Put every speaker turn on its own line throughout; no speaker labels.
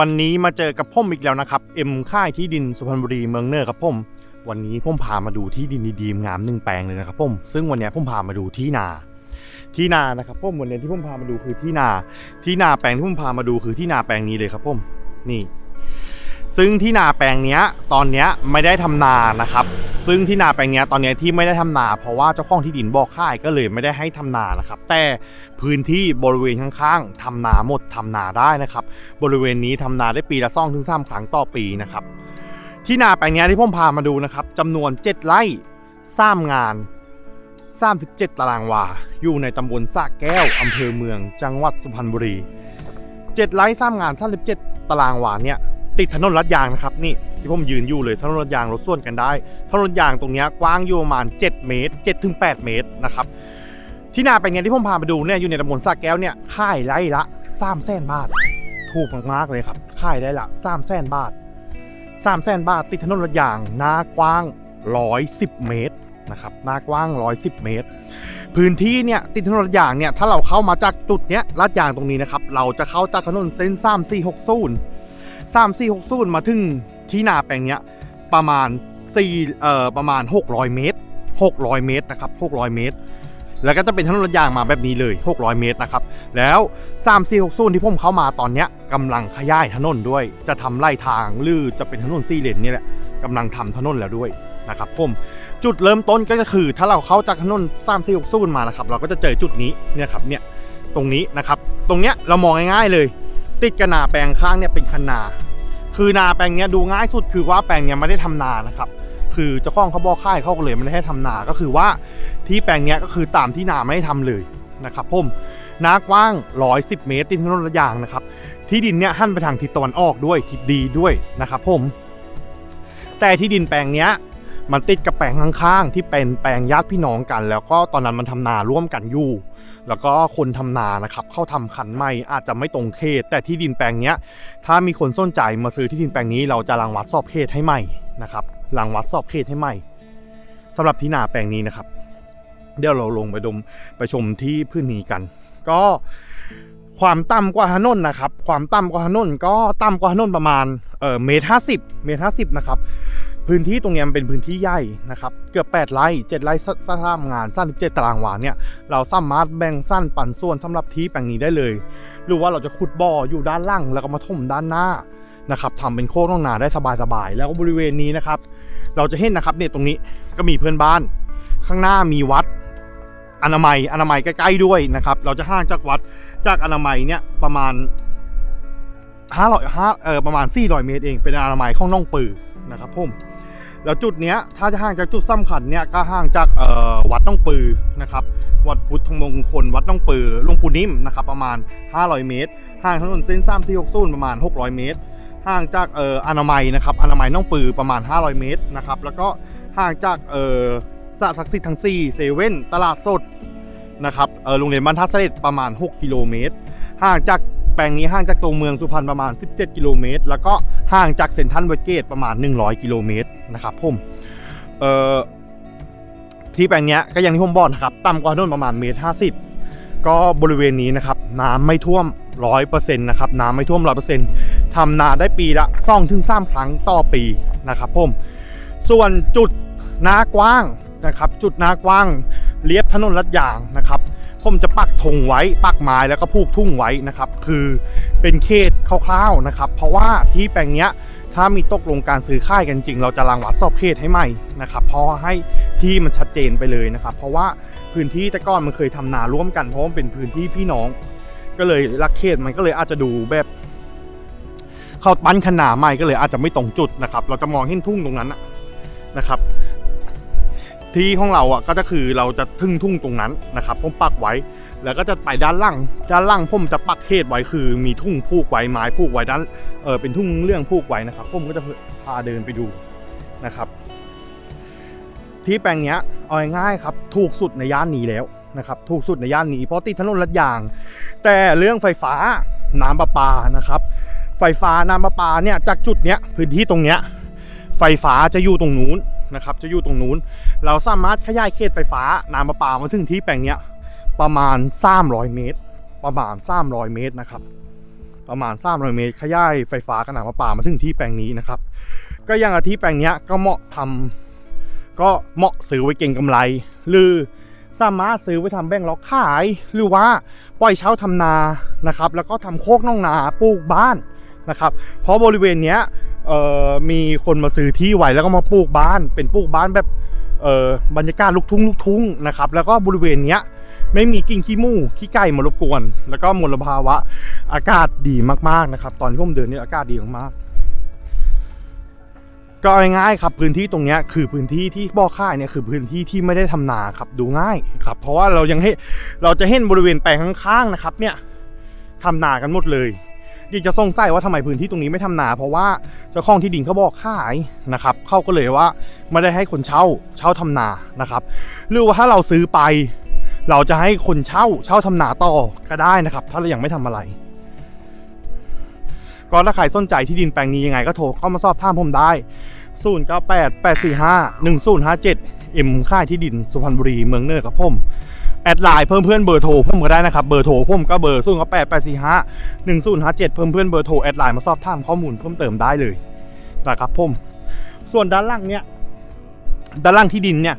วันนี้มาเจอกับพ่มอีกแล้วนะครับ เอ็มค่ายที่ดินสุพรรณบุรีเมืองเนอร์ครับพ่มวันนี้พ่มพามาดูที่ดินดีๆงามหนึ่งแปลงเลยนะครับพ่มซึ่งวันนี้พ่มพามาดูที่นา ที่นานะครับพ่มวันนี้ที่พ่มพามาดูคือที่นา ที่นาแปลงที่พ่มพามาดูคือที่นาแปลงนี้เลยครับพ่มนี่ ซึ่งที่นาแปลงนี้ตอนนี้ไม่ได้ทำนานะครับ ซึ่งที่นาแปลงนี้ตอนนี้ที่ไม่ได้ทำนา เพราะว่าเจ้าของที่ดินบอกค่ายก็เลยไม่ได้ให้ทำนานะครับ แต่พื้นที่บริเวณข้างๆทำนาหมดทำนาได้นะครับ บริเวณนี้ทำนาได้ปีละซ่องถึงสามครั้งต่อปีนะครับ ที่นาแปลงนี้ที่ผมพามาดูนะครับจำนวน 7 ไร่สร้างงาน37ตารางวา อยู่ในตำบลสระแก้วอำเภอเมือง จังหวัดสุพรรณบุรี 7 ไร่สร้างงาน37ตารางวาเนี่ย ติดถนนลัดยางนะครับนี่ที่ผมยืนอยู่เลยถนนลัดยางรถส่วนกันได้ถนนลัดยางตรงนี้กว้างอยู่ประมาณ 7 เมตร7ถึง8เมตรนะครับที่นาแปลงเนี้ยที่ผมพามาดูเนี่ยอยู่ในตำบลสระแก้วเนี่ยค่ายไร่ละ3แสนบาท ถูกมากๆเลยครับค่ายได้ละ3แสนบาท3แสนบาท ติดถนนลาดยางหน้ากว้าง 110 เมตรนะครับหน้ากว้าง 110 เมตร พื้นที่เนี่ยติดถนนลาดยางเนี่ยถ้าเราเข้ามาจากจุดเนี้ยลาดยางตรงนี้นะครับเราจะเข้าจากถนนเส้น3 4 6 0 3 4 6 0มาถึงที่นาแปลงเนี้ยประมาณ4เอ่อประมาณ 600 เมตร 600 เมตรนะครับ600 เมตร แล้วก็จะเป็นถนนยางมาแบบนี้เลย 600 เมตรนะครับ แล้ว3 4 6 0ที่ผมเข้ามาตอนเนี้ยกำลังขยายถนนด้วย จะทำไล่ทางหรือจะเป็นถนนสี่เลนนี่แหละกำลังทำถนนแล้วด้วยนะครับผมจุดเริ่มต้นก็คือ ถ้าเราเข้าจากถนน3 4 6 0มานะครับ เราก็จะเจอจุดนี้เนี่ยครับเนี่ยตรงนี้นะครับ ตรงเนี้ยเรามองง่ายๆเลย ติดกับนาแปลงข้างเนี่ยเป็นคันนาคือนาแปลงเนี้ยดูง่ายสุดคือว่าแปลงเนี้ยไม่ได้ทำนานะครับคือเจ้าของเขาบอกค่ายเขาก็เลยไม่ได้ให้ทำนาก็คือว่าที่แปลงเนี้ยก็คือตามที่นาไม่ได้ทำเลยนะครับผมนากว้าง 110 เมตรติดถนนระยางนะครับ ที่ดินเนี้ยหั่นไปทางทิศตะวันออกด้วยทิศดีด้วยนะครับผมแต่ที่ดินแปลงเนี้ย มันติดกับแปลงข้างๆที่เป็นแปลงญาติพี่น้องกัน แล้วก็ตอนนั้นมันทำนาร่วมกันอยู่ แล้วก็คนทำนานะครับเข้าทำขันใหม่อาจจะไม่ตรงเขต แต่ที่ดินแปลงเนี้ยถ้ามีคนสนใจมาซื้อที่ดินแปลงนี้เราจะรังวัดสอบเขตให้ใหม่นะครับรังวัดสอบเขตให้ใหม่สำหรับที่นาแปลงนี้นะครับ เดี๋ยวเราลงไปดมไปชมที่พื้นนี้กัน ก็ความต่ำกว่าถนนนะครับ ความต่ำกว่าถนนก็ต่ำกว่าถนนประมาณเอ่อเมตรห้าสิบเมตรห้าสิบนะครับ พื้นที่ตรงนี้มันเป็นพื้นที่ใหญ่นะครับ เกือบ 8 ไร่7ไร่สร้างงานสั้น7ตารางวาเนี่ย เราสามารถแบ่งสั้นปั่นส่วนสำหรับที่แปลงนี้ได้เลย หรือว่าเราจะขุดบ่ออยู่ด้านล่างแล้วก็มาถมด้านหน้านะครับทำเป็นโค้งน้องนาได้สบายๆ แล้วก็บริเวณนี้นะครับ เราจะเห็นนะครับเนี่ยตรงนี้ก็มีเพื่อนบ้าน ข้างหน้ามีวัดอนามัยอนามัยใกล้ๆด้วยนะครับ เราจะห่างจากวัดจากอนามัยเนี่ยประมาณ500 5เออประมาณ400เมตรเองเป็นอนามัยข้องน้องปือนะครับผม แล้วจุดเนี้ยถ้าจะห่างจากจุดสำคัญเนี่ยก็ห่างจากวัดน้องปือนะครับวัดพุทธมงคลวัดน้องปือหลวงปู่นิ่มนะครับประมาณ 500 เมตร ห่างถนนเส้น3 4 6 0ประมาณ 600 เมตร ห่างจากเอ่ออนามัยนะครับอนามัยน้องปือประมาณ 500 เมตรนะครับแล้วก็ห่างจากเอ่อสระศักดิ์สิทธิ์ทั้ง4เซเว่นตลาดสดนะครับเออโรงเรียนบรรทัดเสด็จประมาณ 6 กิโลเมตร ห่างจาก แปลงนี้ห่างจากตัวเมืองสุพรรณประมาณ 17 กิโลเมตร แล้วก็ห่างจากเซนทรัลเวสเกตประมาณ 100 กิโลเมตรนะครับผมเอ่อที่แปลงนี้ก็อย่างที่ผมบอกนะครับต่ำกว่าถนนประมาณเมตร50ก็บริเวณนี้นะครับน้ำไม่ท่วม100%นะครับน้ำไม่ท่วม100%ทำนาได้ปีละ2ถึง3ครั้งต่อปีนะครับผมส่วนจุดนากว้างนะครับ จุดนากว้างเลียบถนนลัดยางนะครับ ผมจะปักธงไว้ปักไม้แล้วก็ผูกทุ่งไว้นะครับ คือเป็นเขตคร่าวๆนะครับ เพราะว่าที่แปลงเนี้ยถ้ามีตกลงการซื้อค่ายกันจริง เราจะรังวัดสอบเขตให้ใหม่นะครับเพราะให้ที่มันชัดเจนไปเลยนะครับ เพราะว่าพื้นที่แต่ก่อนมันเคยทำนาร่วมกันเพราะว่ามันเป็นพื้นที่พี่น้อง ก็เลยลักเขตมันก็เลยอาจจะดูแบบเข้าปั้นขนาดใหม่ก็เลยอาจจะไม่ตรงจุดนะครับ เราจะมองเห็นทุ่งตรงนั้นนะครับ ที่ของเราอะก็จะคือเราจะทึ่งทุ่งตรงนั้นนะครับผมปักไว้ แล้วก็จะไปด้านล่างด้านล่างผมจะปักเขตไว้คือมีทุ่งผูกไว้ไม้ผูกไว้ด้านเออเป็นทุ่งเรื่องผูกไว้นะครับผมก็จะพาเดินไปดูนะครับ ที่แปลงเนี้ยเอาง่ายครับ ถูกสุดในย่านนี้แล้วนะครับถูกสุดในย่านนี้เพราะติดถนนลัดยาง แต่เรื่องไฟฟ้าน้ำประปานะครับ ไฟฟ้าน้ำประปาเนี่ยจากจุดเนี้ยพื้นที่ตรงเนี้ยไฟฟ้าจะอยู่ตรงนู้น นะครับจะอยู่ตรงนู้น เราสามารถขยายเขตไฟฟ้าน้ำประปามาถึงที่แปลงเนี้ยประมาณ 300 เมตร ประมาณ 300 เมตรนะครับ ประมาณ 300 เมตร ขยายไฟฟ้าขนาดมาป่ามาถึงที่แปลงนี้นะครับ ก็ยังอาที่แปลงนี้ก็เหมาะทำก็เหมาะซื้อไว้เก่งกำไร หรือสามารถซื้อไว้ทำแบ่งล็อกขาย หรือว่าปล่อยเช่าทำนานะครับ แล้วก็ทำโคกน่องนาปลูกบ้าน นะครับ เพราะบริเวณเนี้ยมีคนมาซื้อที่ไว้แล้วก็มาปลูกบ้าน เป็นปลูกบ้านแบบบรรยากาศลูกทุ่งลูกทุ่งนะครับ แล้วก็บริเวณเนี้ยไม่มีกิ่งขี้มูขี้ไก่มารบกวน แล้วก็มลภาวะอากาศดีมากๆนะครับ ตอนที่ผมเดินเนี่ยอากาศดีมากๆก็ง่ายๆครับพื้นที่ตรงนี้คือพื้นที่ที่บ่อค่ายเนี่ยคือพื้นที่ที่ไม่ได้ทำนาครับดูง่ายครับเพราะว่าเรายังให้เราจะเห็นบริเวณแปลงข้างๆนะครับเนี่ยทำนากันหมดเลย ยิ่งจะสงสัยว่าทำไมพื้นที่ตรงนี้ไม่ทำนา เพราะว่าเจ้าของที่ดินเขาบอกขายนะครับเขาก็เลยว่าไม่ได้ให้คนเช่าเช่าทำนานะครับ หรือว่าถ้าเราซื้อไป เราจะให้คนเช่าเช่าทำนาต่อก็ได้นะครับ ถ้าเรายังไม่ทำอะไร ก็ถ้าใครสนใจที่ดินแปลงนี้ยังไงก็โทรเข้ามาสอบถามผมได้0 9 8 8 4 5 1 0 5 7เอ็มค่ายที่ดินสุพรรณบุรีเมืองเนอร์กับผม แอดไลน์เพิ่มเพื่อนเบอร์โทรผมก็ได้นะครับเบอร์โทรผมก็เบอร์0 9 8 8 4 5 1 0 5 7เพิ่มเพื่อนเบอร์โทรแอดไลน์มาสอบถามข้อมูลเพิ่มเติมได้เลยนะครับผมส่วนด้านล่างเนี่ยด้านล่างที่ดินเนี่ย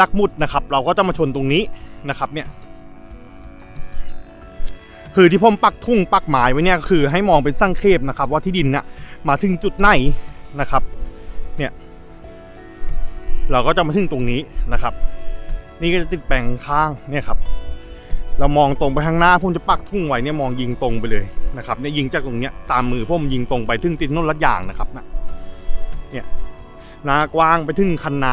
ลักมุดนะครับ เราก็จะมาชนตรงนี้นะครับเนี่ยคือที่ผมปักทุ่งปักหมายไว้เนี่ยคือให้มองเป็นสร้างเคปนะครับ ว่าที่ดินเนี่ยมาถึงจุดไหนนะครับ เนี่ย เราก็จะมาถึงตรงนี้นะครับ นี่ก็จะติดแปลงข้างเนี่ยครับ เรามองตรงไปข้างหน้าผมจะปักทุ่งไว้เนี่ยมองยิงตรงไปเลยนะครับเนี่ยยิงจากตรงเนี้ยตามมือผมยิงตรงไปถึงติดนนรัดยางนะครับนะเนี่ยนากว้างไปถึงคันนา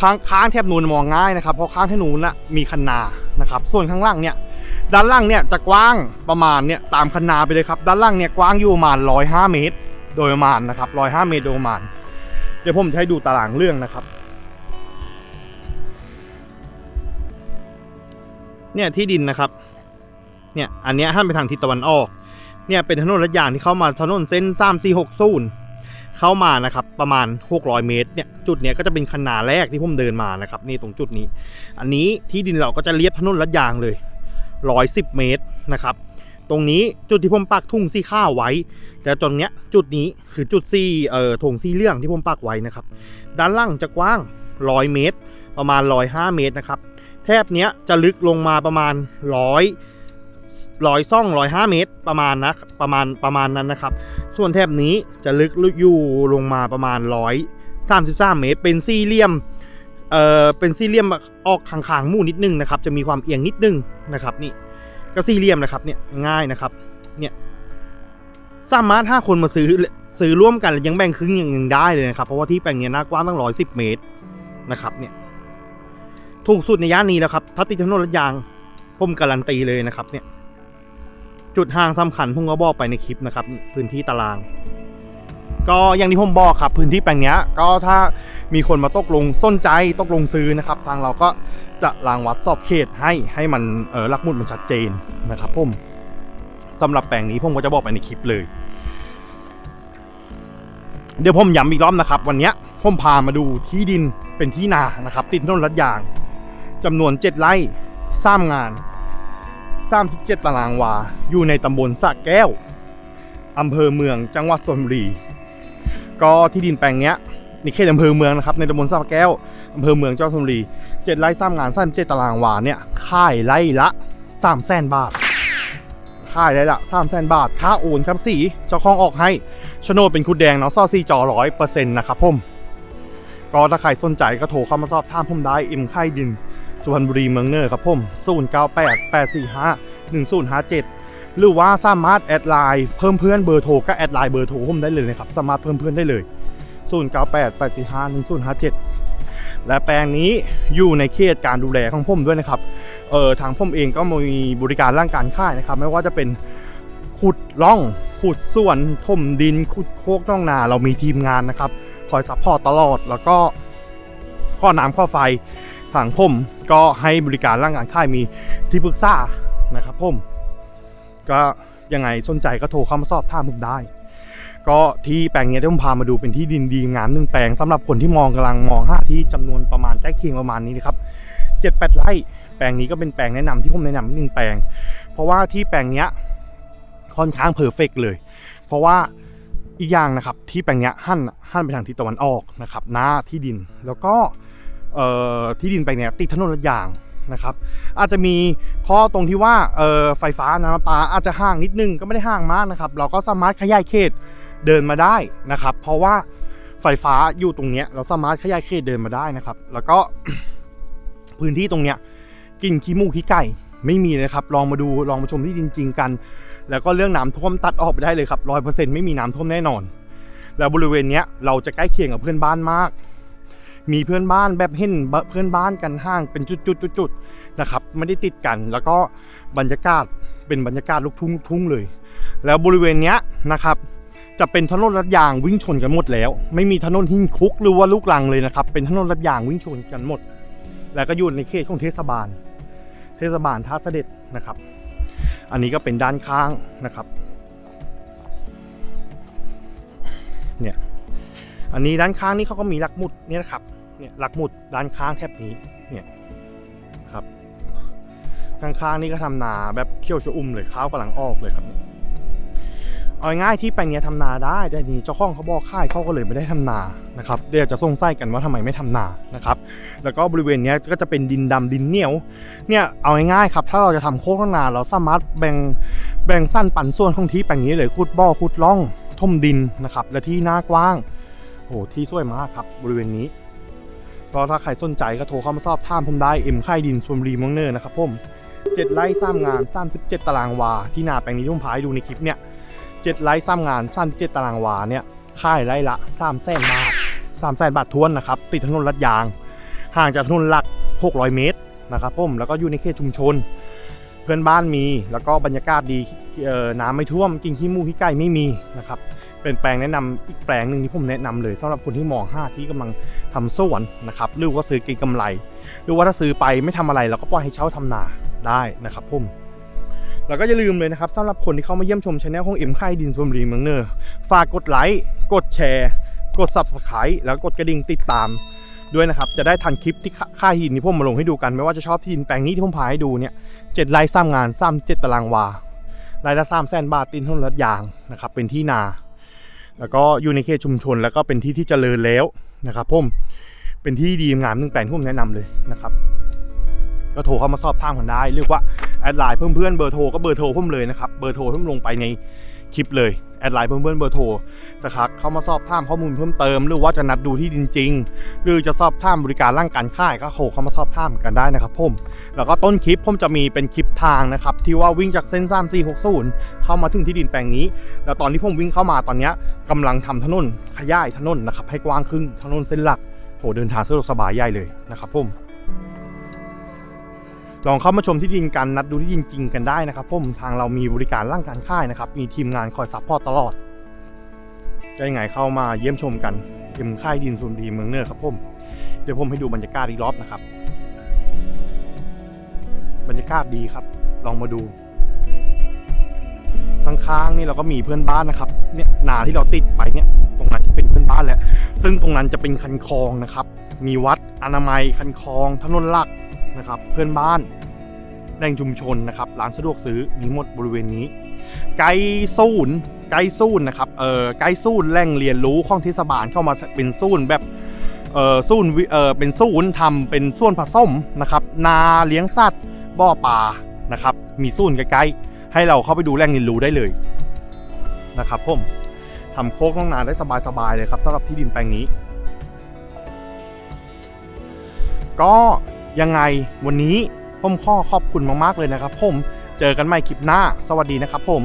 ข้างข้างแทบนูนมองง่ายนะครับเพราะข้างแทบนูนน่ะมีคันนานะครับ ส่วนข้างล่างเนี่ยด้านล่างเนี่ยจะกว้างประมาณเนี่ยตามคันนาไปเลยครับ ด้านล่างเนี่ยกว้างอยู่ประมาณ105เมตร โดยประมาณนะครับ105เมตรโดยประมาณ เดี๋ยวผมให้ดูตารางเรื่องนะครับ เนี่ยที่ดินนะครับ เนี่ยอันเนี้ยห้ามไปทางทิศตะวันออก เนี่ยเป็นถนนลัดยางที่เข้ามาถนนเส้น3 4 6 0เข้ามานะครับประมาณ 600 เมตรเนี่ยจุดเนี้ยก็จะเป็นคันนาแรกที่ผมเดินมานะครับนี่ตรงจุดนี้ อันนี้ที่ดินเราก็จะเลียบถนนลัดยางเลย 110 เมตรนะครับ ตรงนี้จุดที่ผมปักทุ่งซี่ข้าวไว้ แต่ตรงเนี้ยจุดนี้คือจุดซี่เอ่อถงซี่เรื่องที่ผมปักไว้นะครับ ด้านล่างจะกว้าง 100 เมตร ประมาณ 105 เมตรนะครับ แทบเนี้ยจะลึกลงมาประมาณ100ร้อยซ่องร้อยห้าเมตรประมาณนะประมาณประมาณนั้นนะครับ ส่วนแถบนี้จะลึกอยู่ลงมาประมาณร้อยสามสิบสามเมตร เป็นสี่เหลี่ยมเอ่อเป็นสี่เหลี่ยมออกขางๆมู่นิดนึงนะครับ จะมีความเอียงนิดนึงนะครับ นี่ก็สี่เหลี่ยมนะครับเนี่ยง่ายนะครับ เนี่ยสามารถห้าคนมาซื้อซื้อร่วมกันยังแบ่งครึ่งยังได้เลยนะครับ เพราะว่าที่แปลงเนี้ยหน้ากว้างตั้งร้อยสิบเมตรนะครับเนี่ย ถูกสุดในย่านนี้แล้วครับ ถ้าติดถนนรถยาง ผมการันตีเลยนะครับ เนี่ย จุดห่างสำคัญผมก็บอกไปในคลิปนะครับ พื้นที่ตาราง ก็อย่างที่ผมบอกครับ พื้นที่แปลงนี้ก็ถ้ามีคนมาตกลงสนใจตกลงซื้อนะครับ ทางเราก็จะรางวัดสอบเขตให้ให้มันเออลักมุดมันชัดเจนนะครับผมสำหรับแปลงนี้ผมก็จะบอกไปในคลิปเลย เดี๋ยวผมย้ำอีกรอบนะครับ วันนี้ผมพามาดูที่ดินเป็นที่นานะครับ ติดถนนลัดยาง จำนวน 7 ไร่สร้างงาน 37 ตารางวา อยู่ในตำบลสะแก้วอำเภอเมืองจังหวัดชลบุรี ก็ที่ดินแปลงนี้ยนี่เขตอำเภอเมืองนะครับในตำบลสะแก้วอำเภอเมืองจังหวัดชลบุรี7ไร่สร้างงาน37ตารางวาเนี่ยค่ายไร่ละ3แสนบาทค่ายไร่ละ3แสนบาท ค่าโอนครับสีเจ้าของออกให้โฉนดเป็นคุดแดงเนาะซ่อซีจอร้อยเปอร์เซ็นต์นะครับผมก็ถ้าใครสนใจก็โทรเข้ามาสอบถามผมได้เอ็มค่ายดิน สุพรรณบุรีเมืองเนอร์ครับผม098 845 1057 หรือว่าสามารถแอดไลน์เพิ่มเพื่อนเบอร์โทรก็แอดไลน์เบอร์โทรผมได้เลยนะครับสามารถเพิ่มเพื่อนได้เลย 098 845 1057 และแปลงนี้อยู่ในเขตการดูแลของผมด้วยนะครับเออทางผมเองก็มีบริการร่างการค่ายนะครับ ไม่ว่าจะเป็นขุดล่องขุดส่วนถมดินขุดโคกน่องนา เรามีทีมงานนะครับ คอยซัพพอร์ตตลอดแล้วก็ข้อน้ำข้อไฟ ทางผมก็ให้บริการร่างงานค่ายมีที่ปรึกษานะครับผมก็ยังไงสนใจก็โทรเข้ามาสอบถามผมได้ ก็ที่แปลงนี้ที่ผมพามาดูเป็นที่ดินดีงามหนึ่งแปลงสำหรับคนที่มองกำลังมองห้าที่จำนวนประมาณใกล้เคียงประมาณนี้นะครับเจ็ดแปดไร่แปลงนี้ก็เป็นแปลงแนะนำที่ผมแนะนำหนึ่งแปลง เพราะว่าที่แปลงเนี้ยค่อนข้างเพอร์เฟกเลย เพราะว่าอีกอย่างนะครับที่แปลงเนี้ยหั่นหั่นไปทางทิศตะวันออกนะครับหน้าที่ดินแล้วก็ ที่ดินแปเนี้ยติดถนนลาดยางนะครับ อาจจะมีข้อตรงที่ว่าไฟฟ้าน้ำประปาอาจจะห่างนิดนึงก็ไม่ได้ห่างมากนะครับ เราก็สามารถขยายเขตเดินมาได้นะครับ เพราะว่าไฟฟ้าอยู่ตรงเนี้ยเราสามารถขยายเขตเดินมาได้นะครับ แล้วก็พื้นที่ตรงเนี้ยกลินขี้มูกขี้ไก่ไม่มีเลยครับ ลองมาดูลองมาชมที่จริง ๆ กัน แล้วก็เรื่องน้ำท่วมตัดออกไปได้เลยครับร้อยเปอร์เซ็นต์ไม่มีน้ำท่วมแน่นอน แล้วบริเวณเนี้ยเราจะใกล้เคียงกับเพื่อนบ้านมาก มีเพื่อนบ้านแบบเห็นเพื่อนบ้านกันห่างเป็นจุดๆๆนะครับไม่ได้ติดกันแล้วก็บรรยากาศเป็นบรรยากาศลูกทุ่งลูกทุ่งเลย แล้วบริเวณเนี้ยนะครับ จะเป็นถนนลัดยางวิ่งชนกันหมดแล้ว ไม่มีถนนหินคุกหรือว่าลูกลังเลยนะครับ เป็นถนนลัดยางวิ่งชนกันหมด แล้วก็อยู่ในเขตของเทศบาล เทศบาลท่าเสด็จนะครับ อันนี้ก็เป็นด้านข้างนะครับเนี่ยอันนี้ด้านข้างนี่เขาก็มีลักมุดเนี่ยนะครับ เนี่ยลักหมุดด้านข้างแทบนี้เนี่ยครับข้างๆนี่ก็ทำนาแบบเขี้ยวชะอุ่มเลยข้าวกำลังออกเลยครับเอาง่ายที่แปลงนี้ยทำนาได้แต่นี้เจ้าของเขาบอกค่ายเขาก็เลยไม่ได้ทำนานะครับเดี๋ยวจะสงสัยกันว่าทำไมไม่ทำนานะครับ แล้วก็บริเวณนี้ก็จะเป็นดินดำดินเหนียว เนี่ยเอาง่ายๆครับ ถ้าเราจะทำโคกนาเราสามารถแบ่งแบ่งสั้นปันส่วนของที่แปลงนี้เลยขุดบ่อขุดร่องท่มดินนะครับ และที่หน้ากว้างโอ้โหที่สวยมากครับบริเวณนี้ ก็ถ้าใครสนใจก็โทรเข้ามาสอบถามผมได้เอ็มค่ายดินสวนรีมองเนอร์นะครับผมเจ็ดไร่สร้ามงาน37ตารางวา ที่นาแปลงนี้ที่ผมพาให้ดูในคลิปเนี่ยเจ็ดไร่สร้ามงาน37ตารางวาเนี่ยค่ายไร่ละ3แสนบาท3แสนบาททวนนะครับติดถนนลัดยาง ห่างจากถนนหลัก 600 เมตรนะครับผมแล้วก็อยู่ในเขตชุมชน เพื่อนบ้านมี แล้วก็บรรยากาศดีเอ่อน้ำไม่ท่วม กิ่งขี้มูกขี้ไก่ไม่มีนะครับ เป็นแปลงแนะนำอีกแปลงหนึ่งที่ผมแนะนำเลยสำหรับคนที่มองห้าที่กำลังทำสวนนะครับหรือว่าซื้อกินกำไร หรือว่าถ้าซื้อไปไม่ทำอะไรเราก็ปล่อยให้เช่าทำนาได้นะครับผมแล้วก็อย่าลืมเลยนะครับสำหรับคนที่เข้ามาเยี่ยมชมช anel ของเอ็มค่ายดินสวมรีเมืองเนอร์ฝากกดไลค์กดแชร์ กด subscribe แล้วกดกระดิ่งติดตามด้วยนะครับจะได้ทันคลิปที่ค่าหินที่ผมมาลงให้ดูกันไม่ว่าจะชอบที่ดินแปลงนี้ที่ผมพาให้ดูเนี่ยเจ็ดไร่สร้างงานสร้างเจ็ดตารางวารายละสามแสนบาทตินถนนลัดยางนะครับเป็นที่นา แล้วก็อยู่ในเขตชุมชน แล้วก็เป็นที่ที่เจริญแล้วนะครับผมเป็นที่ดีงามหนึ่งแปลงที่ผมแนะนำเลยนะครับ ก็โทรเข้ามาสอบถามกันได้เรียกว่าแอดไลน์เพื่อนเพื่อนเบอร์โทรก็เบอร์โทรพุ่มเลยนะครับเบอร์โทรพุ่มลงไปในคลิปเลย แอดไลน์เพื่อนเพื่อนๆเบอร์โทรนะครับเข้ามาสอบถามข้อมูลเพิ่มเติม หรือว่าจะนัดดูที่ดินจริง หรือจะสอบถามบริการร่างการค่ายก็โทรเข้ามาสอบถามกันได้นะครับผมแล้วก็ต้นคลิปผมจะมีเป็นคลิปทางนะครับที่ว่าวิ่งจากเส้น3460 เข้ามาถึงที่ดินแปลงนี้ แล้วตอนที่ผมวิ่งเข้ามาตอนนี้ยกำลังทำถนนขยายถนนนะครับให้กว้างขึ้นถนนเส้นหลักโหเดินทางสะดวกสบายใหญ่เลยนะครับผม ลองเข้ามาชมที่ดินกันนัดดูที่ดินจริงกันได้นะครับผมทางเรามีบริการร่างการค่ายนะครับ มีทีมงานคอยซัพพอร์ตตลอดได้ไงเข้ามาเยี่ยมชมกันเอ็มค่ายดินส่วนดีเมืองเนอร์ครับผมเดี๋ยวผมให้ดูบรรยากาศอีกรอบนะครับ บรรยากาศดีครับ ลองมาดูข้างๆนี่เราก็มีเพื่อนบ้านนะครับเนี่ยนาที่เราติดไปเนี่ย ตรงนั้นจะเป็นเพื่อนบ้านแหละซึ่งตรงนั้นจะเป็นคันคลองนะครับ มีวัดอนามัยคันคลองถนนหลัก นะครับ เพื่อนบ้านแหล่งชุมชนนะครับร้านสะดวกซื้อมีหมดบริเวณนี้ ไกลศูนไกลศูนนะครับเออไกลศูนแหล่งเรียนรู้ของเทศบาลเข้ามาเป็นศูนแบบเออศูนเออเป็นศูนย์ทำเป็นส่วนผสมนะครับ นาเลี้ยงสัตว์บ่อปลานะครับ มีศูนใกล้ๆให้เราเข้าไปดูแหล่งเรียนรู้ได้เลยนะครับผมทำโคกน้องนาได้สบายๆเลยครับสำหรับที่ดินแปลงนี้ ก็ ยังไงวันนี้ผมข้อขอบคุณมากๆเลยนะครับผม เจอกันใหม่คลิปหน้า สวัสดีนะครับผม